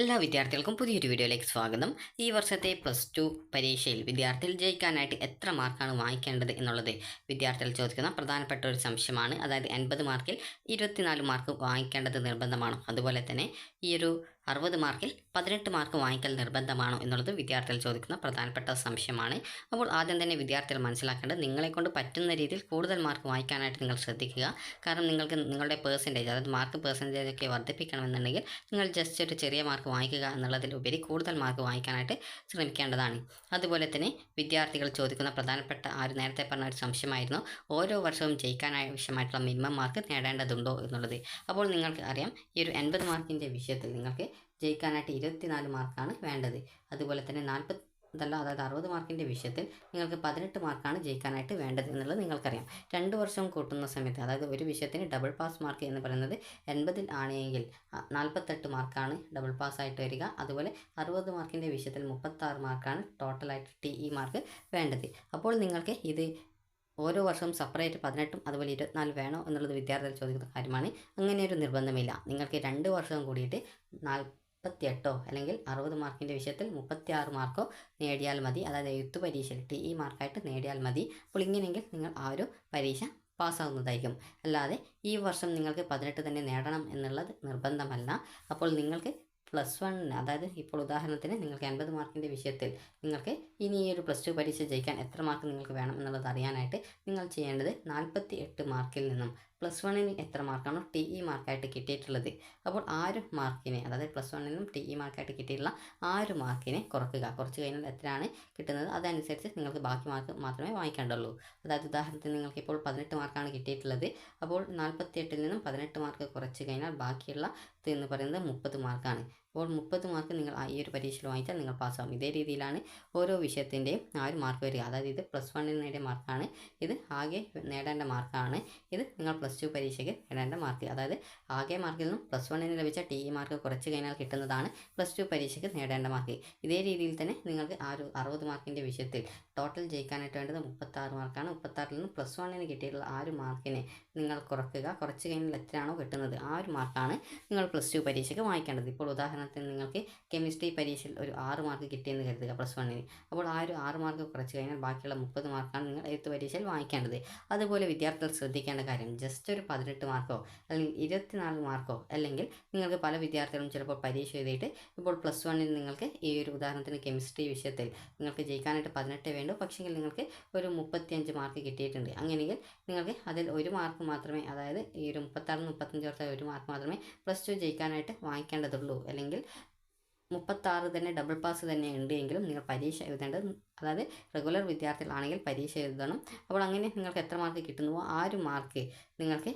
എല്ലാ വിദ്യാർത്ഥികൾക്കും പുതിയൊരു വീഡിയോയിലേക്ക് സ്വാഗതം. ഈ വർഷത്തെ പ്ലസ് ടു പരീക്ഷയിൽ വിദ്യാർത്ഥികൾ ജയിക്കാനായിട്ട് എത്ര മാർക്കാണ് വാങ്ങിക്കേണ്ടത് എന്നുള്ളത് വിദ്യാർത്ഥികൾ ചോദിക്കുന്ന പ്രധാനപ്പെട്ട ഒരു സംശയമാണ്. അതായത് എൺപത് മാർക്കിൽ ഇരുപത്തിനാല് മാർക്ക് വാങ്ങിക്കേണ്ടത് നിർബന്ധമാണ്. അതുപോലെ തന്നെ ഈ ഒരു അറുപത് മാർക്കിൽ പതിനെട്ട് മാർക്ക് വാങ്ങിക്കൽ നിർബന്ധമാണോ എന്നുള്ളത് വിദ്യാർത്ഥികൾ ചോദിക്കുന്ന പ്രധാനപ്പെട്ട സംശയമാണ്. അപ്പോൾ ആദ്യം തന്നെ വിദ്യാർത്ഥികൾ മനസ്സിലാക്കേണ്ടത് നിങ്ങളെക്കൊണ്ട് പറ്റുന്ന രീതിയിൽ കൂടുതൽ മാർക്ക് വാങ്ങിക്കാനായിട്ട് നിങ്ങൾ ശ്രദ്ധിക്കുക. കാരണം നിങ്ങൾക്ക് നിങ്ങളുടെ പേഴ്സന്റേജ് അതായത് മാർക്ക് പേഴ്സന്റേജ് ഒക്കെ വർദ്ധിപ്പിക്കണമെന്നുണ്ടെങ്കിൽ നിങ്ങൾ ജസ്റ്റ് ഒരു ചെറിയ മാർക്ക് വാങ്ങിക്കുക എന്നുള്ളതിലുപരി കൂടുതൽ മാർക്ക് വാങ്ങിക്കാനായിട്ട് ശ്രമിക്കേണ്ടതാണ്. അതുപോലെ തന്നെ വിദ്യാർത്ഥികൾ ചോദിക്കുന്ന പ്രധാനപ്പെട്ട ആ ഒരു നേരത്തെ പറഞ്ഞ ഒരു സംശയമായിരുന്നു. ഓരോ വർഷവും ജയിക്കാൻ ആവശ്യമായിട്ടുള്ള മിനിമം മാർക്ക് നേടേണ്ടതുണ്ടോ എന്നുള്ളത്. അപ്പോൾ നിങ്ങൾക്ക് അറിയാം ഈ ഒരു എൺപത് മാർക്കിന്റെ വിഷയത്തിൽ നിങ്ങൾക്ക് ജയിക്കാനായിട്ട് ഇരുപത്തിനാല് മാർക്കാണ് വേണ്ടത്. അതുപോലെ തന്നെ നാൽപ്പത് അതല്ല അതായത് അറുപത് മാർക്കിന്റെ വിഷയത്തിൽ നിങ്ങൾക്ക് പതിനെട്ട് മാർക്കാണ് ജയിക്കാനായിട്ട് വേണ്ടത് എന്നുള്ളത് നിങ്ങൾക്കറിയാം. രണ്ട് വർഷം കൂട്ടുന്ന സമയത്ത് അതായത് ഒരു വിഷയത്തിന് ഡബിൾ പാസ് മാർക്ക് എന്ന് പറയുന്നത് എൺപതിൽ ആണെങ്കിൽ നാൽപ്പത്തെട്ട് മാർക്കാണ് ഡബിൾ പാസ് ആയിട്ട് വരിക. അതുപോലെ അറുപത് മാർക്കിന്റെ വിഷയത്തിൽ മുപ്പത്താറ് മാർക്കാണ് ടോട്ടലായിട്ട് ടി ഇ മാർക്ക് വേണ്ടത്. അപ്പോൾ നിങ്ങൾക്ക് ഇത് ഓരോ വർഷവും സെപ്പറേറ്റ് പതിനെട്ടും അതുപോലെ ഇരുപത്തിനാല് വേണോ എന്നുള്ളത് വിദ്യാർത്ഥികൾ ചോദിക്കുന്ന കാര്യമാണ്. അങ്ങനെ ഒരു നിർബന്ധമില്ല. നിങ്ങൾക്ക് രണ്ട് വർഷവും കൂടിയിട്ട് നാൽപ്പത്തിയെട്ടോ അല്ലെങ്കിൽ അറുപത് മാർക്കിന്റെ വിഷയത്തിൽ മുപ്പത്തിയാറ് മാർക്കോ നേടിയാൽ മതി. അതായത് എഴുത്ത് പരീക്ഷയിൽ ടി ഇ മാർക്കായിട്ട് നേടിയാൽ മതി. അപ്പോൾ ഇങ്ങനെയെങ്കിൽ നിങ്ങൾ ആ ഒരു പരീക്ഷ പാസ്സാവുന്നതായിരിക്കും. അല്ലാതെ ഈ വർഷം നിങ്ങൾക്ക് പതിനെട്ട് തന്നെ നേടണം എന്നുള്ളത് നിർബന്ധമല്ല. അപ്പോൾ നിങ്ങൾക്ക് പ്ലസ് വൺ അതായത് ഇപ്പോൾ ഉദാഹരണത്തിന് നിങ്ങൾക്ക് എൺപത് മാർക്കിന്റെ വിഷയത്തിൽ നിങ്ങൾക്ക് ഇനി ഈ ഒരു പ്ലസ് ടു പരീക്ഷ ജയിക്കാൻ എത്ര മാർക്ക് നിങ്ങൾക്ക് വേണം എന്നുള്ളത് അറിയാനായിട്ട് നിങ്ങൾ ചെയ്യേണ്ടത് നാൽപ്പത്തി എട്ട് മാർക്കിൽ നിന്നും പ്ലസ് വണ്ണിന് എത്ര മാർക്കാണോ ടി ഇ മാർക്കായിട്ട് കിട്ടിയിട്ടുള്ളത്. അപ്പോൾ ആ ഒരു മാർക്കിനെ അതായത് പ്ലസ് വണ്ണിനും ടി ഇ മാർക്കായിട്ട് കിട്ടിയിട്ടുള്ള ആ ഒരു മാർക്കിനെ കുറക്കുക. കുറച്ച് കഴിഞ്ഞാൽ എത്രയാണ് കിട്ടുന്നത്? അതനുസരിച്ച് നിങ്ങൾക്ക് ബാക്കി മാർക്ക് മാത്രമേ വാങ്ങിക്കേണ്ടുള്ളൂ. അതായത് ഉദാഹരണത്തിന് നിങ്ങൾക്ക് ഇപ്പോൾ പതിനെട്ട് മാർക്കാണ് കിട്ടിയിട്ടുള്ളത്. അപ്പോൾ നാൽപ്പത്തി എട്ടിൽ നിന്നും പതിനെട്ട് മാർക്ക് കുറച്ച് കഴിഞ്ഞാൽ ബാക്കിയുള്ള എന്ന് പറയുന്നത് മുപ്പത് മാർക്കാണ് അപ്പോൾ മുപ്പത് മാർക്ക് നിങ്ങൾ ഈ ഒരു പരീക്ഷയിൽ വാങ്ങിച്ചാൽ നിങ്ങൾ പാസ്സാവും. ഇതേ രീതിയിലാണ് ഓരോ വിഷയത്തിന്റെയും ആ ഒരു മാർക്ക് വരിക. അതായത് ഇത് പ്ലസ് വണ്ണിൽ നേടിയ മാർക്കാണ്. ഇത് ആകെ നേടേണ്ട മാർക്കാണ്. ഇത് നിങ്ങൾ പ്ലസ് ടു പരീക്ഷയ്ക്ക് നേടേണ്ട മാർക്ക്. അതായത് ആകെ മാർക്കിൽ നിന്നും പ്ലസ് വണ്ണിന് ലഭിച്ച ടി ഇ മാർക്ക് കുറച്ച് കഴിഞ്ഞാൽ കിട്ടുന്നതാണ് പ്ലസ് ടു പരീക്ഷയ്ക്ക് നേടേണ്ട മാർക്ക്. ഇതേ രീതിയിൽ തന്നെ നിങ്ങൾക്ക് ആ ഒരു അറുപത് മാർക്കിന്റെ വിഷയത്തിൽ ടോട്ടൽ ജയിക്കാനായിട്ട് വേണ്ടത് മുപ്പത്താറ് മാർക്കാണ്. മുപ്പത്താറിൽ നിന്ന് പ്ലസ് വണ്ണിന് കിട്ടിയിട്ടുള്ള ആ ഒരു മാർക്കിനെ നിങ്ങൾ കുറക്കുക. കുറച്ച് കഴിഞ്ഞാൽ എത്രയാണോ കിട്ടുന്നത്. ആ ഒരു മാർക്കാണ് നിങ്ങൾ പ്ലസ് ടു പരീക്ഷയ്ക്ക് വാങ്ങിക്കേണ്ടത്. ഇപ്പോൾ ഉദാഹരണത്തിന് നിങ്ങൾക്ക് കെമിസ്ട്രി പരീക്ഷയിൽ ഒരു ആറ് മാർക്ക് കിട്ടിയെന്ന് കരുതുക പ്ലസ് വണ്ണിന് അപ്പോൾ ആ ഒരു ആറ് മാർക്ക് കുറച്ച് കഴിഞ്ഞാൽ ബാക്കിയുള്ള മുപ്പത് മാർക്കാണ് നിങ്ങൾ എഴുത്ത് പരീക്ഷയിൽ വാങ്ങിക്കേണ്ടത്. അതുപോലെ വിദ്യാർത്ഥികൾ ശ്രദ്ധിക്കേണ്ട കാര്യം ജസ്റ്റ് ഒരു പതിനെട്ട് മാർക്കോ അല്ലെങ്കിൽ ഇരുപത്തിനാല് മാർക്കോ അല്ലെങ്കിൽ നിങ്ങൾക്ക് പല വിദ്യാർത്ഥികളും ചിലപ്പോൾ പരീക്ഷ എഴുതിയിട്ട് ഇപ്പോൾ പ്ലസ് വണ്ണിൽ നിങ്ങൾക്ക് ഈ ഒരു ഉദാഹരണത്തിന് കെമിസ്ട്രി വിഷയത്തിൽ നിങ്ങൾക്ക് ജയിക്കാനായിട്ട് പതിനെട്ട് വേണ്ടു. പക്ഷേങ്കിൽ നിങ്ങൾക്ക് ഒരു മുപ്പത്തിയഞ്ച് മാർക്ക് കിട്ടിയിട്ടുണ്ട്. അങ്ങനെയെങ്കിൽ നിങ്ങൾക്ക് അതിൽ ഒരു മാർക്ക് മാത്രമേ അതായത് ഈ ഒരു മുപ്പത്താറ് മുപ്പത്തഞ്ച് വർഷം ഒരു മാർക്ക് മാത്രമേ പ്ലസ് ടു ജയിക്കാനായിട്ട് വാങ്ങിക്കേണ്ടതുള്ളൂ. അല്ലെങ്കിൽ മുപ്പത്താറ് തന്നെ ഡബിൾ പാസ് തന്നെ ഉണ്ട് എങ്കിലും നിങ്ങൾ പരീക്ഷ എഴുതേണ്ടത് അതായത് റെഗുലർ വിദ്യാർത്ഥികളാണെങ്കിൽ പരീക്ഷ എഴുതണം. അപ്പോൾ അങ്ങനെ നിങ്ങൾക്ക് എത്ര മാർക്ക് കിട്ടുന്നുവോ ആ ഒരു മാർക്ക് നിങ്ങൾക്ക്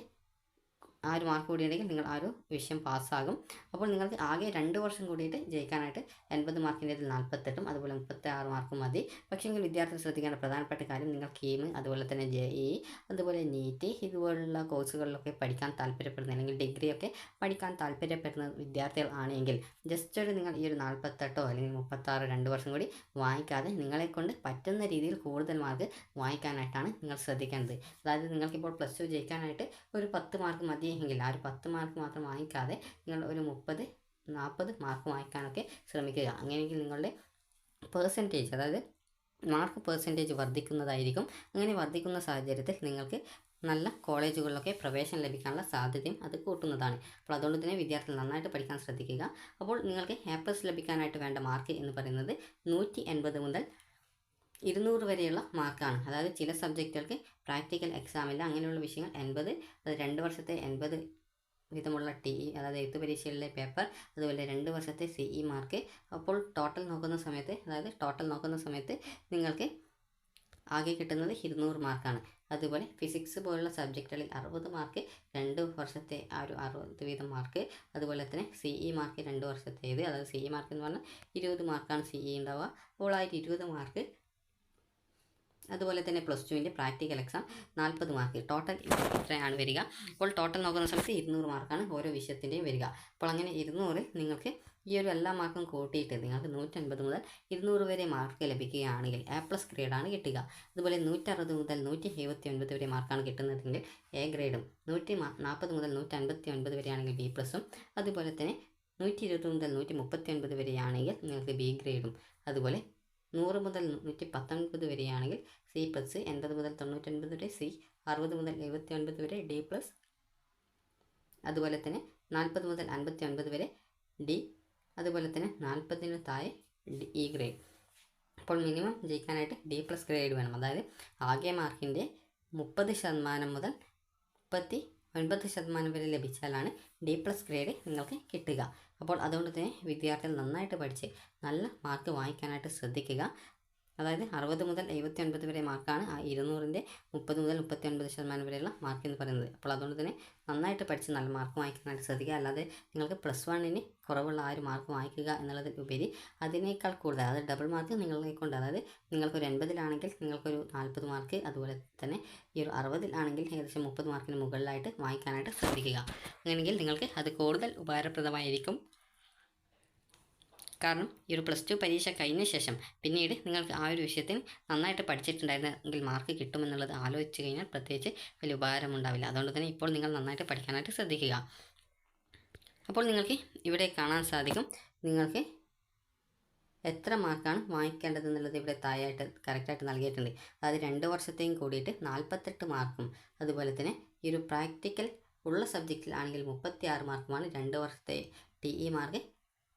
ആ ഒരു മാർക്ക് കൂടി ഉണ്ടെങ്കിൽ നിങ്ങൾ ആ ഒരു വിഷയം പാസ്സാകും അപ്പോൾ നിങ്ങൾക്ക് ആകെ രണ്ട് വർഷം കൂടിയിട്ട് ജയിക്കാനായിട്ട് എൺപത് മാർക്കിന്റെ നാൽപ്പത്തെട്ടും അതുപോലെ മുപ്പത്തി ആറ് മാർക്കും മതി. പക്ഷേങ്കിൽ വിദ്യാർത്ഥികൾ ശ്രദ്ധിക്കേണ്ട പ്രധാനപ്പെട്ട കാര്യം നിങ്ങൾ കീം അതുപോലെ തന്നെ ജെ ഇ അതുപോലെ നീറ്റ് ഇതുപോലുള്ള കോഴ്സുകളിലൊക്കെ പഠിക്കാൻ താല്പര്യപ്പെടുന്ന അല്ലെങ്കിൽ ഡിഗ്രിയൊക്കെ പഠിക്കാൻ താല്പര്യപ്പെടുന്ന വിദ്യാർത്ഥികൾ ആണെങ്കിൽ ജസ്റ്റ് ഒരു നിങ്ങൾ ഈ ഒരു നാൽപ്പത്തെട്ടോ അല്ലെങ്കിൽ മുപ്പത്താറോ രണ്ട് വർഷം കൂടി വാങ്ങിക്കാതെ നിങ്ങളെ കൊണ്ട് പറ്റുന്ന രീതിയിൽ കൂടുതൽ മാർക്ക് വാങ്ങിക്കാനായിട്ടാണ് നിങ്ങൾ ശ്രദ്ധിക്കേണ്ടത്. അതായത് നിങ്ങൾക്കിപ്പോൾ പ്ലസ് ടു ജയിക്കാനായിട്ട് ഒരു പത്ത് മാർക്ക് മതിയെങ്കിൽ ആ ഒരു പത്ത് മാർക്ക് മാത്രം വാങ്ങിക്കാതെ നിങ്ങൾ ഒരു മുപ്പത് നാൽപ്പത് മാർക്ക് വാങ്ങിക്കാനൊക്കെ ശ്രമിക്കുക. അങ്ങനെയെങ്കിൽ നിങ്ങളുടെ പേഴ്സന്റേജ് അതായത് മാർക്ക് പേഴ്സന്റേജ് വർദ്ധിക്കുന്നതായിരിക്കും. അങ്ങനെ വർദ്ധിക്കുന്ന സാഹചര്യത്തിൽ നിങ്ങൾക്ക് നല്ല കോളേജുകളിലൊക്കെ പ്രവേശനം ലഭിക്കാനുള്ള സാധ്യതയും അത് കൂട്ടുന്നതാണ്. അപ്പോൾ അതുകൊണ്ട് തന്നെ വിദ്യാർത്ഥികൾ നന്നായിട്ട് പഠിക്കാൻ ശ്രദ്ധിക്കുക. അപ്പോൾ നിങ്ങൾക്ക് എ ലഭിക്കാനായിട്ട് വേണ്ട മാർക്ക് എന്ന് പറയുന്നത് നൂറ്റി എൺപത് മുതൽ ഇരുന്നൂറ് വരെയുള്ള മാർക്കാണ്. അതായത് ചില സബ്ജക്റ്റുകൾക്ക് പ്രാക്ടിക്കൽ എക്സാമില്ല അങ്ങനെയുള്ള വിഷയങ്ങൾ എൺപത് അത് രണ്ട് വർഷത്തെ എൺപത് വിധമുള്ള ടി ഇ അതായത് എഴുത്ത് പരീക്ഷയിലെ പേപ്പർ അതുപോലെ രണ്ട് വർഷത്തെ സി ഇ മാർക്ക് അപ്പോൾ ടോട്ടൽ നോക്കുന്ന സമയത്ത് അതായത് ടോട്ടൽ നോക്കുന്ന സമയത്ത് നിങ്ങൾക്ക് ആകെ കിട്ടുന്നത് ഇരുന്നൂറ് മാർക്കാണ്. അതുപോലെ ഫിസിക്സ് പോലുള്ള സബ്ജക്റ്റുകളിൽ അറുപത് മാർക്ക് രണ്ട് വർഷത്തെ ആ ഒരു അറുപത് വീതം മാർക്ക്. അതുപോലെ തന്നെ സി ഇ മാർക്ക് രണ്ട് വർഷത്തേത് അതായത് സി ഇ മാർക്ക് എന്ന് പറഞ്ഞാൽ ഇരുപത് മാർക്കാണ് സി ഇ ഉണ്ടാവുക. അപ്പോൾ ആയിട്ട് ഇരുപത് മാർക്ക് അതുപോലെ തന്നെ പ്ലസ് ടുവിന്റെ പ്രാക്ടിക്കൽ എക്സാം നാൽപ്പത് മാർക്ക് ടോട്ടൽ ഇത്രയാണ് വരിക. അപ്പോൾ ടോട്ടൽ നോക്കുന്ന സമയത്ത് ഇരുന്നൂറ് മാർക്കാണ് ഓരോ വിഷയത്തിന്റെയും വരിക. അപ്പോൾ അങ്ങനെ ഇരുന്നൂറ് നിങ്ങൾക്ക് ഈ ഒരു എല്ലാ മാർക്കും കൂട്ടിയിട്ട് നിങ്ങൾക്ക് നൂറ്റൻപത് മുതൽ ഇരുന്നൂറ് വരെ മാർക്ക് ലഭിക്കുകയാണെങ്കിൽ എ പ്ലസ് ഗ്രേഡാണ് കിട്ടുക. അതുപോലെ നൂറ്ററുപത് മുതൽ നൂറ്റി എഴുപത്തി ഒൻപത് വരെ മാർക്കാണ് കിട്ടുന്നതെങ്കിൽ എ ഗ്രേഡും നൂറ്റി നാൽപ്പത് മുതൽ നൂറ്റി അൻപത്തി ഒൻപത് വരെയാണെങ്കിൽ ബി പ്ലസും അതുപോലെ തന്നെ നൂറ്റി ഇരുപത് മുതൽ നൂറ്റി മുപ്പത്തി ഒൻപത് വരെയാണെങ്കിൽ നിങ്ങൾക്ക് ബി ഗ്രേഡും അതുപോലെ നൂറ് മുതൽ നൂറ്റി പത്തൊൻപത് വരെയാണെങ്കിൽ സി പ്ലസ് എൺപത് മുതൽ തൊണ്ണൂറ്റൊൻപത് വരെ സി അറുപത് മുതൽ എഴുപത്തി ഒൻപത് വരെ ഡി പ്ലസ് അതുപോലെ തന്നെ നാൽപ്പത് മുതൽ അൻപത്തി ഒൻപത് വരെ ഡി അതുപോലെ തന്നെ നാൽപ്പതിന് താഴെ ഡി ഇ ഗ്രേഡ് അപ്പോൾ മിനിമം ജയിക്കാനായിട്ട് ഡി പ്ലസ് ഗ്രേഡ് വേണം. അതായത് ആകെ മാർക്കിന്റെ മുപ്പത് ശതമാനം മുതൽ മുപ്പത്തി ഒൻപത് ശതമാനം വരെ ലഭിച്ചാലാണ് ഡി പ്ലസ് ഗ്രേഡ് നിങ്ങൾക്ക് കിട്ടുക. അപ്പോൾ അതുകൊണ്ട് തന്നെ വിദ്യാർത്ഥികൾ നന്നായിട്ട് പഠിച്ച് നല്ല മാർക്ക് വാങ്ങിക്കാനായിട്ട് ശ്രദ്ധിക്കുക. അതായത് അറുപത് മുതൽ എഴുപത്തി ഒൻപത് വരെ മാർക്കാണ് ആ ഇരുന്നൂറിന്റെ മുപ്പത് മുതൽ മുപ്പത്തി ഒൻപത് ശതമാനം വരെയുള്ള മാർക്ക് എന്ന് പറയുന്നത്. അപ്പോൾ അതുകൊണ്ട് തന്നെ നന്നായിട്ട് പഠിച്ച് നല്ല മാർക്ക് വാങ്ങിക്കാനായിട്ട് ശ്രദ്ധിക്കുക. അല്ലാതെ നിങ്ങൾക്ക് പ്ലസ് വണ്ണിന് കുറവുള്ള ആ ഒരു മാർക്ക് വാങ്ങിക്കുക എന്നുള്ളതിൽ ഉപരി അതിനേക്കാൾ കൂടുതൽ അതായത് ഡബിൾ മാർക്ക് നിങ്ങളെ കൊണ്ട് അതായത് നിങ്ങൾക്കൊരു എൺപതിലാണെങ്കിൽ നിങ്ങൾക്കൊരു നാൽപ്പത് മാർക്ക് അതുപോലെ തന്നെ ഈ ഒരു അറുപതിലാണെങ്കിൽ ഏകദേശം മുപ്പത് മാർക്കിന് മുകളിലായിട്ട് വാങ്ങിക്കാനായിട്ട് ശ്രദ്ധിക്കുക. അങ്ങനെയെങ്കിൽ നിങ്ങൾക്ക് അത് കൂടുതൽ ഉപകാരപ്രദമായിരിക്കും. കാരണം ഈ ഒരു പ്ലസ് ടു പരീക്ഷ കഴിഞ്ഞ ശേഷം പിന്നീട് നിങ്ങൾക്ക് ആ ഒരു വിഷയത്തിൽ നന്നായിട്ട് പഠിച്ചിട്ടുണ്ടായിരുന്നെങ്കിൽ മാർക്ക് കിട്ടുമെന്നുള്ളത് ആലോചിച്ച് കഴിഞ്ഞാൽ പ്രത്യേകിച്ച് വലിയ ഉപകാരമുണ്ടാവില്ല അതുകൊണ്ട് തന്നെ ഇപ്പോൾ നിങ്ങൾ നന്നായിട്ട് പഠിക്കാനായിട്ട് ശ്രദ്ധിക്കുക. അപ്പോൾ നിങ്ങൾക്ക് ഇവിടെ കാണാൻ സാധിക്കും നിങ്ങൾക്ക് എത്ര മാർക്കാണ് വാങ്ങിക്കേണ്ടത് എന്നുള്ളത് ഇവിടെ താഴെയായിട്ട് കറക്റ്റായിട്ട് നൽകിയിട്ടുണ്ട്. അതായത് രണ്ട് വർഷത്തെയും കൂടിയിട്ട് നാൽപ്പത്തെട്ട് മാർക്കും അതുപോലെ തന്നെ ഈ ഒരു പ്രാക്ടിക്കൽ ഉള്ള സബ്ജക്റ്റിലാണെങ്കിൽ മുപ്പത്തി ആറ് മാർക്കുമാണ് രണ്ട് വർഷത്തെ ടി ഇ മാർക്ക്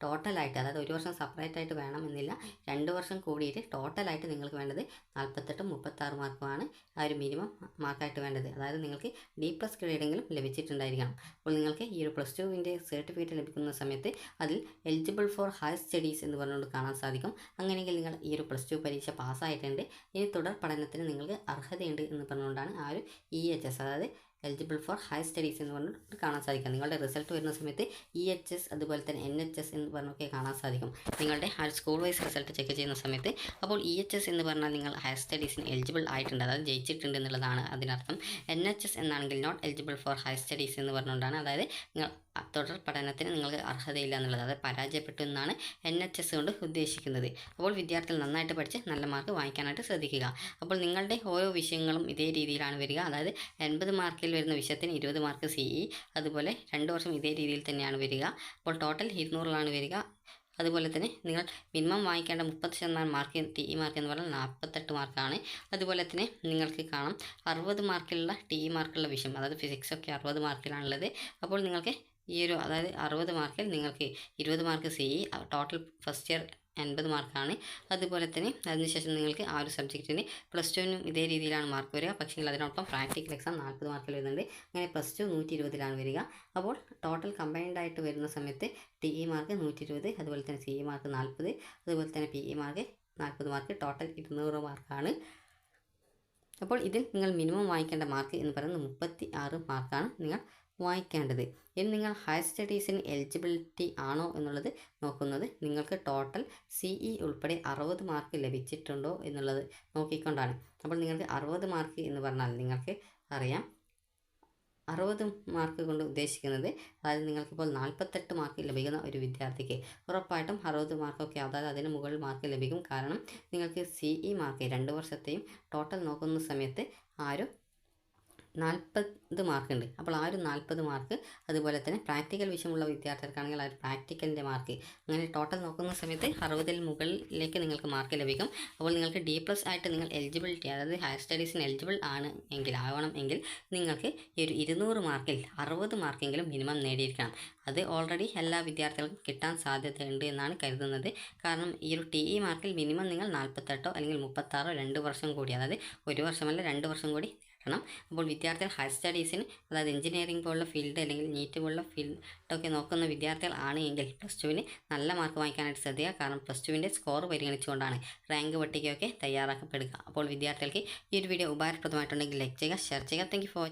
ടോട്ടലായിട്ട് അതായത് ഒരു വർഷം സെപ്പറേറ്റ് ആയിട്ട് വേണമെന്നില്ല. രണ്ട് വർഷം കൂടിയിട്ട് ടോട്ടലായിട്ട് നിങ്ങൾക്ക് വേണ്ടത് നാൽപ്പത്തെട്ടും മുപ്പത്താറ് മാർക്കുമാണ് ആ ഒരു മിനിമം മാർക്കായിട്ട് വേണ്ടത്. അതായത് നിങ്ങൾക്ക് ഡി പ്ലസ് ഗ്രേഡെങ്കിലും ലഭിച്ചിട്ടുണ്ടായിരിക്കണം. അപ്പോൾ നിങ്ങൾക്ക് ഈ ഒരു പ്ലസ് ടുവിന്റെ സർട്ടിഫിക്കറ്റ് ലഭിക്കുന്ന സമയത്ത് അതിൽ എലിജിബിൾ ഫോർ ഹയർ സ്റ്റഡീസ് എന്ന് പറഞ്ഞുകൊണ്ട് കാണാൻ സാധിക്കും. അങ്ങനെയെങ്കിൽ നിങ്ങൾ ഈ ഒരു പ്ലസ് ടു പരീക്ഷ പാസ്സായിട്ടുണ്ട്. ഇനി തുടർ പഠനത്തിന് നിങ്ങൾക്ക് അർഹതയുണ്ട് എന്ന് പറഞ്ഞുകൊണ്ടാണ് ആ ഒരു ഇ എച്ച് എസ് അതായത് എലിജിബിൾ ഫോർ ഹയർ സ്റ്റഡീസ് എന്ന് പറഞ്ഞിട്ട് കാണാൻ സാധിക്കും. നിങ്ങളുടെ റിസൾട്ട് വരുന്ന സമയത്ത് ഇ എച്ച് എസ് അതുപോലെ തന്നെ എൻ എച്ച് എസ് എന്ന് പറഞ്ഞൊക്കെ കാണാൻ സാധിക്കും. നിങ്ങളുടെ higher school wise result check ചെയ്യുന്ന സമയത്ത് അപ്പോൾ ഇ എച്ച് എസ് എന്ന് പറഞ്ഞാൽ നിങ്ങൾ ഹയർ സ്റ്റഡീസിന് എലിജിബിൾ ആയിട്ടുണ്ട്. അതായത് ജയിച്ചിട്ടുണ്ട് എന്നുള്ളതാണ് അതിനർത്ഥം. എൻ എച്ച് എസ് എന്നാണെങ്കിൽ not eligible for higher studies എന്ന് പറഞ്ഞുകൊണ്ടാണ് അതായത് നിങ്ങൾ തുടർ പഠനത്തിന് നിങ്ങൾക്ക് അർഹതയില്ല എന്നുള്ളത് അതായത് പരാജയപ്പെട്ടു എന്നാണ് എൻ എച്ച് എസ് കൊണ്ട് ഉദ്ദേശിക്കുന്നത്. അപ്പോൾ വിദ്യാർത്ഥികൾ നന്നായിട്ട് പഠിച്ച് നല്ല മാർക്ക് വാങ്ങിക്കാനായിട്ട് ശ്രദ്ധിക്കുക. അപ്പോൾ നിങ്ങളുടെ ഓരോ വിഷയങ്ങളും ഇതേ രീതിയിലാണ് വരിക. അതായത് എൺപത് മാർക്കിൽ വരുന്ന വിഷയത്തിന് ഇരുപത് മാർക്ക് സി ഇ അതുപോലെ രണ്ട് വർഷം ഇതേ രീതിയിൽ തന്നെയാണ് വരിക. അപ്പോൾ ടോട്ടൽ ഇരുന്നൂറിലാണ് വരിക. അതുപോലെ തന്നെ നിങ്ങൾ മിനിമം വാങ്ങിക്കേണ്ട മുപ്പത് ശതമാനം മാർക്ക് ടി ഇ മാർക്ക് എന്ന് പറഞ്ഞാൽ നാൽപ്പത്തെട്ട് മാർക്കാണ് അതുപോലെ തന്നെ നിങ്ങൾക്ക് കാണാം അറുപത് മാർക്കിലുള്ള ടി ഇ മാർക്കുള്ള വിഷയം അതായത് ഫിസിക്സ് ഒക്കെ അറുപത് മാർക്കിലാണുള്ളത് അപ്പോൾ നിങ്ങൾക്ക് ഈ ഒരു അതായത് അറുപത് മാർക്കിൽ നിങ്ങൾക്ക് ഇരുപത് mark C total first year എൺപത് മാർക്കാണ്. അതുപോലെ തന്നെ അതിനുശേഷം നിങ്ങൾക്ക് ആ ഒരു സബ്ജക്റ്റിന് പ്ലസ് ടുവിനും ഇതേ രീതിയിലാണ് മാർക്ക് വരിക. പക്ഷേ അതിനൊപ്പം പ്രാക്ടിക്കൽ എക്സാം നാൽപ്പത് മാർക്കിൽ വരുന്നുണ്ട്. അങ്ങനെ പ്ലസ് ടു നൂറ്റി ഇരുപതിലാണ് വരിക. അപ്പോൾ ടോട്ടൽ കമ്പൈൻഡ് ആയിട്ട് വരുന്ന സമയത്ത് ടി ഇ മാർക്ക് നൂറ്റി ഇരുപത് അതുപോലെ തന്നെ സി ഇ മാർക്ക് നാൽപ്പത് അതുപോലെ തന്നെ പി ഇ മാർക്ക് നാൽപ്പത് മാർക്ക് ടോട്ടൽ ഇരുന്നൂറ് മാർക്കാണ് അപ്പോൾ ഇതിൽ നിങ്ങൾ മിനിമം വാങ്ങിക്കേണ്ട മാർക്ക് എന്ന് പറയുന്നത് മുപ്പത്തി ആറ് മാർക്കാണ് നിങ്ങൾ വായിക്കേണ്ടത്. ഇനി നിങ്ങൾ ഹയർ സ്റ്റഡീസിന് എലിജിബിലിറ്റി ആണോ എന്നുള്ളത് നോക്കുന്നത്. നിങ്ങൾക്ക് ടോട്ടൽ സി ഇ ഉൾപ്പെടെ അറുപത് മാർക്ക് ലഭിച്ചിട്ടുണ്ടോ എന്നുള്ളത് നോക്കിക്കൊണ്ടാണ്. അപ്പോൾ നിങ്ങൾക്ക് അറുപത് മാർക്ക് എന്ന് പറഞ്ഞാൽ നിങ്ങൾക്ക് അറിയാം. അറുപത് മാർക്ക് കൊണ്ട് ഉദ്ദേശിക്കുന്നത് അതായത് നിങ്ങൾക്കിപ്പോൾ നാൽപ്പത്തെട്ട് മാർക്ക് ലഭിക്കുന്ന ഒരു വിദ്യാർത്ഥിക്ക്. ഉറപ്പായിട്ടും അറുപത് മാർക്കൊക്കെ അതായത് അതിന് മുകളിൽ മാർക്ക് ലഭിക്കും. കാരണം നിങ്ങൾക്ക് സി ഇ മാർക്ക് രണ്ട് വർഷത്തെയും ടോട്ടൽ നോക്കുന്ന സമയത്ത് ആരും നാൽപ്പത് മാർക്കുണ്ട്. അപ്പോൾ ആ ഒരു നാൽപ്പത് മാർക്ക് അതുപോലെ തന്നെ പ്രാക്ടിക്കൽ വിഷയമുള്ള വിദ്യാർത്ഥികൾക്കാണെങ്കിൽ ആ ഒരു പ്രാക്ടിക്കലിന്റെ മാർക്ക്. അങ്ങനെ ടോട്ടൽ നോക്കുന്ന സമയത്ത് അറുപതിൽ മുകളിലേക്ക് നിങ്ങൾക്ക് മാർക്ക് ലഭിക്കും. അപ്പോൾ നിങ്ങൾക്ക് ഡി പ്ലസ് ആയിട്ട് നിങ്ങൾ എലിജിബിലിറ്റി അതായത് ഹയർ സ്റ്റഡീസിന് എലിജിബിൾ ആണ് എങ്കിൽ ആവണം എങ്കിൽ നിങ്ങൾക്ക് ഈ ഒരു ഇരുന്നൂറ് മാർക്കിൽ അറുപത് മാർക്കെങ്കിലും മിനിമം നേടിയിരിക്കണം. അത് ഓൾറെഡി എല്ലാ വിദ്യാർത്ഥികൾക്കും കിട്ടാൻ സാധ്യതയുണ്ട് എന്നാണ് കരുതുന്നത്. കാരണം ഈ ഒരു ടി ഇ മാർക്കിൽ മിനിമം നിങ്ങൾ നാൽപ്പത്തെട്ടോ അല്ലെങ്കിൽ മുപ്പത്താറോ രണ്ട് വർഷം കൂടി അതായത് ഒരു വർഷമല്ല രണ്ട് വർഷം കൂടി നേടണം അപ്പോൾ വിദ്യാർത്ഥികൾ ഹയർ സ്റ്റഡീസിന് അതായത് എഞ്ചിനീയറിംഗ് പോലുള്ള ഫീൽഡ് അല്ലെങ്കിൽ നീറ്റ് പോലുള്ള ഫീൽഡൊക്കെ നോക്കുന്ന വിദ്യാർത്ഥികൾ ആണ് എങ്കിൽ പ്ലസ് ടുവിന് നല്ല മാർക്ക് വാങ്ങിക്കാനായിട്ട് ശ്രദ്ധിക്കുക. കാരണം പ്ലസ് ടുവിന്റെ സ്കോർ പരിഗണിച്ചുകൊണ്ടാണ് റാങ്ക് പട്ടികയൊക്കെ തയ്യാറാക്കപ്പെടുക. അപ്പോൾ വിദ്യാർത്ഥികൾക്ക് ഈ ഒരു വീഡിയോ ഉപകാരപ്രദമായിട്ടുണ്ടെങ്കിൽ ലൈക്ക് ചെയ്യുക ഷെയർ ചെയ്യുക. Thank for